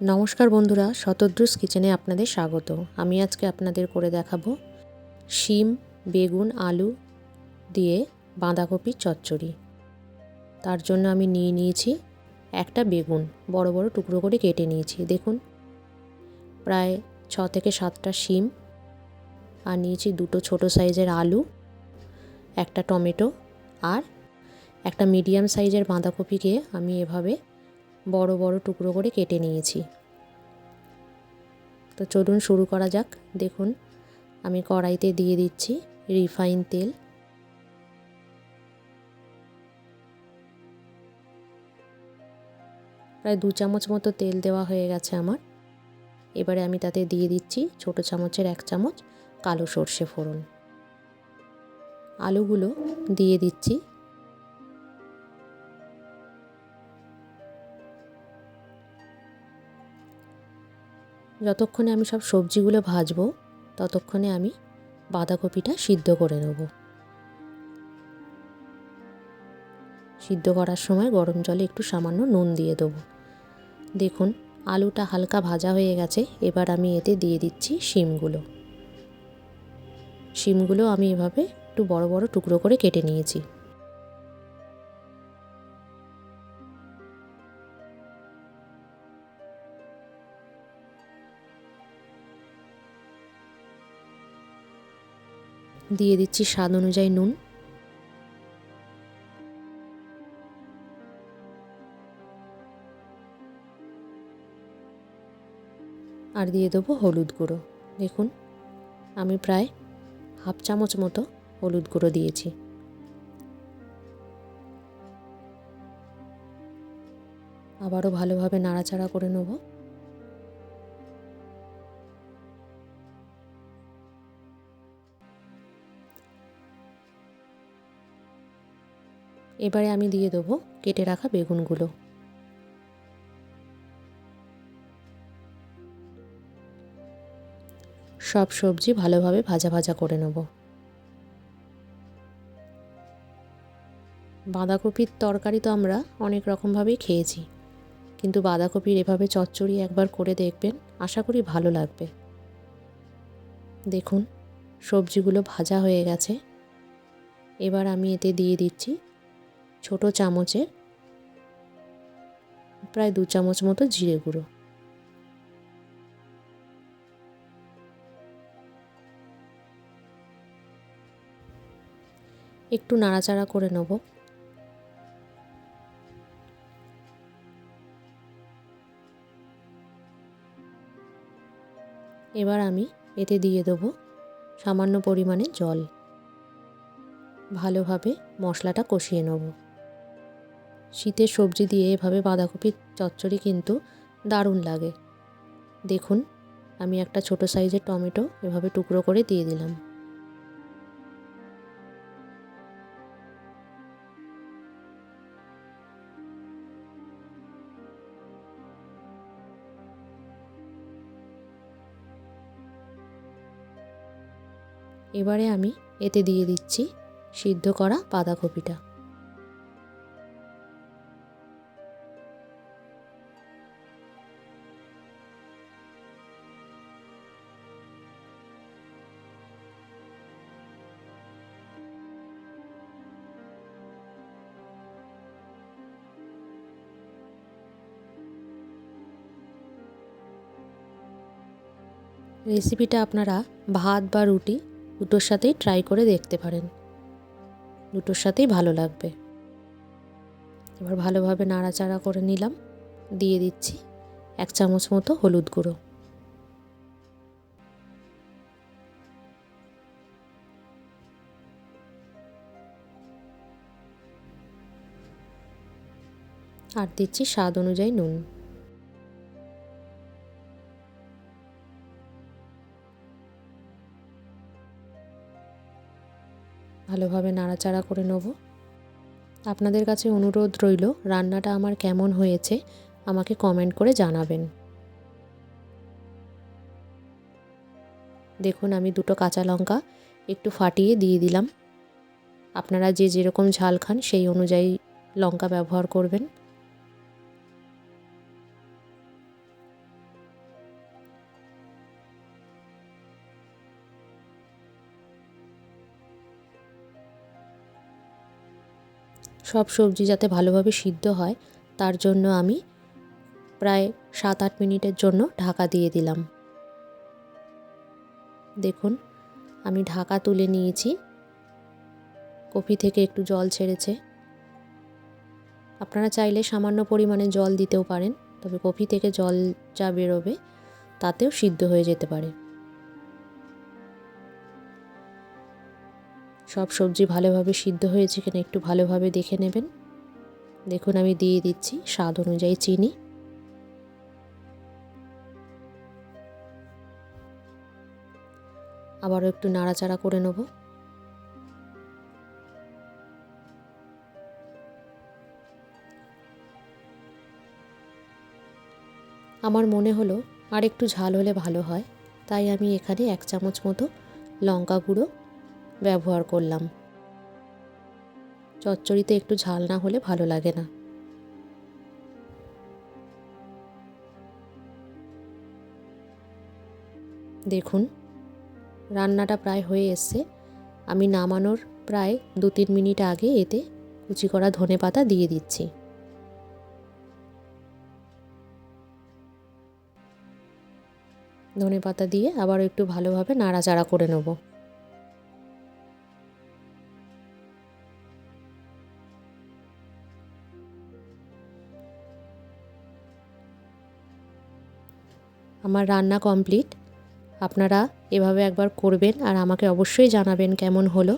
নমস্কার বন্ধুরা, শতদ্রুস কিচেনে আপনাদের স্বাগত। আমি আজকে আপনাদের করে দেখাবো শিম, বেগুন, আলু দিয়ে বাঁধাকপির চচ্চড়ি। তার জন্য আমি নিয়ে নিয়েছি একটা বেগুন, বড় বড় টুকরো করে কেটে নিয়েছি। দেখুন, প্রায় ছ থেকে সাতটা শিম আর নিয়েছি দুটো ছোট সাইজের আলু, একটা টমেটো আর একটা মিডিয়াম সাইজের বাঁধাকপিকে আমি এভাবে বড় বড় টুকরো করে কেটে নিয়েছি। তো চলুন শুরু করা যাক। দেখুন, আমি কড়াইতে দিয়ে দিচ্ছি রিফাইন তেল। প্রায় দু চামচ মতো তেল দেওয়া হয়ে গেছে আমার। এবারে আমি তাতে দিয়ে দিচ্ছি ছোট চামচের এক চামচ কালো সর্ষে ফোড়ন। আলুগুলো দিয়ে দিচ্ছি যতক্ষণে আমি সব সবজিগুলো ভাজবো, ততক্ষণে আমি বাঁধাকপিটা সিদ্ধ করে নেব। সিদ্ধ করার সময় গরম জলে একটু সামান্য নুন দিয়ে দেবো। দেখুন, আলুটা হালকা ভাজা হয়ে গেছে, এবার আমি এতে দিয়ে দিচ্ছি শিমগুলো। শিমগুলো আমি এভাবে একটু বড় বড় টুকরো করে কেটে নিয়েছি। দিয়ে দিচ্ছি স্বাদ অনুযায়ী নুন। আর দিয়ে দেবো হলুদ গুঁড়ো। দেখুন, আমি প্রায় হাফ চামচ মতো হলুদ গুঁড়ো দিয়েছি। আবারও ভালোভাবে নাড়াচাড়া করে নেব। এবারে আমি দিয়ে দেবো কেটে রাখা বেগুনগুলো। সব সবজি ভালোভাবে ভাজা ভাজা করে নেব। বাঁধাকপির তরকারি তো আমরা অনেক রকমভাবেই খেয়েছি, কিন্তু বাঁধাকপির এভাবে চচ্চড়ি একবার করে দেখবেন, আশা করি ভালো লাগবে। দেখুন, সবজিগুলো ভাজা হয়ে গেছে। এবার আমি এতে দিয়ে দিচ্ছি ছোট চামচে প্রায় দু চামচ মতো জিরে গুঁড়ো। একটু নাড়াচাড়া করে নেব। এবার আমি এতে দিয়ে দেবো সামান্য পরিমাণে জল। ভালোভাবে মশলাটা কষিয়ে নেব। শীতের সবজি দিয়ে এভাবে বাঁধাকপির চচ্চড়ি কিন্তু দারুণ লাগে। দেখুন, আমি একটা ছোট সাইজের টমেটো এভাবে টুকরো করে দিয়ে দিলাম। এবারে আমি এতে দিয়ে দিচ্ছি সিদ্ধ করা বাঁধাকপিটা। রেসিপিটা আপনারা ভাত বা রুটি দুটোর সাথেই ট্রাই করে দেখতে পারেন। দুটোর সাথেই ভালো লাগবে। এবার ভালোভাবে নাড়াচাড়া করে নিলাম। দিয়ে দিচ্ছি এক চামচ মতো হলুদ গুঁড়ো। আর দিচ্ছি স্বাদ অনুযায়ী নুন। ভালোভাবে নাড়াচাড়া করে নেব। আপনাদের কাছে অনুরোধ রইল, রান্নাটা আমার কেমন হয়েছে আমাকে কমেন্ট করে জানাবেন। দেখুন, আমি দুটো কাঁচা লঙ্কা একটু ফাটিয়ে দিয়ে দিলাম। আপনারা যে যেরকম ঝাল খান সেই অনুযায়ী লঙ্কা ব্যবহার করবেন। সব সবজি যাতে ভালোভাবে সিদ্ধ হয়, তার জন্য আমি প্রায় সাত আট মিনিটের জন্য ঢাকা দিয়ে দিলাম। দেখুন, আমি ঢাকা তুলে নিয়েছি। কপি থেকে একটু জল ছেড়েছে। আপনারা চাইলে সামান্য পরিমাণে জল দিতেও পারেন, তবে কপি থেকে জল যা বেরোবে, তাতেও সিদ্ধ হয়ে যেতে পারে। সব সবজি ভালোভাবে সিদ্ধ হয়েছে কিনা একটু ভালোভাবে দেখে নেবেন। দেখুন, আমি দিয়ে দিচ্ছি স্বাদ অনুযায়ী চিনি। আবারও একটু নাড়াচাড়া করে নেব। আমার মনে হলো আর একটু ঝাল হলে ভালো হয়। তাই আমি এখানে এক চামচ মতো লঙ্কা গুঁড়ো ব্যবহার করলাম। চচ্চড়িতে একটু ঝাল না হলে ভালো লাগে না। দেখুন, রান্নাটা প্রায় হয়ে এসছে। আমি নামানোর প্রায় দু তিন মিনিট আগে এতে কুচি করা ধনে পাতা দিয়ে দিচ্ছি। ধনে পাতা দিয়ে আবার একটু ভালোভাবে নাড়াচাড়া করে নেব। আমার রান্না কমপ্লিট। আপনারা এভাবে একবার করবেন আর আমাকে অবশ্যই জানাবেন কেমন হলো।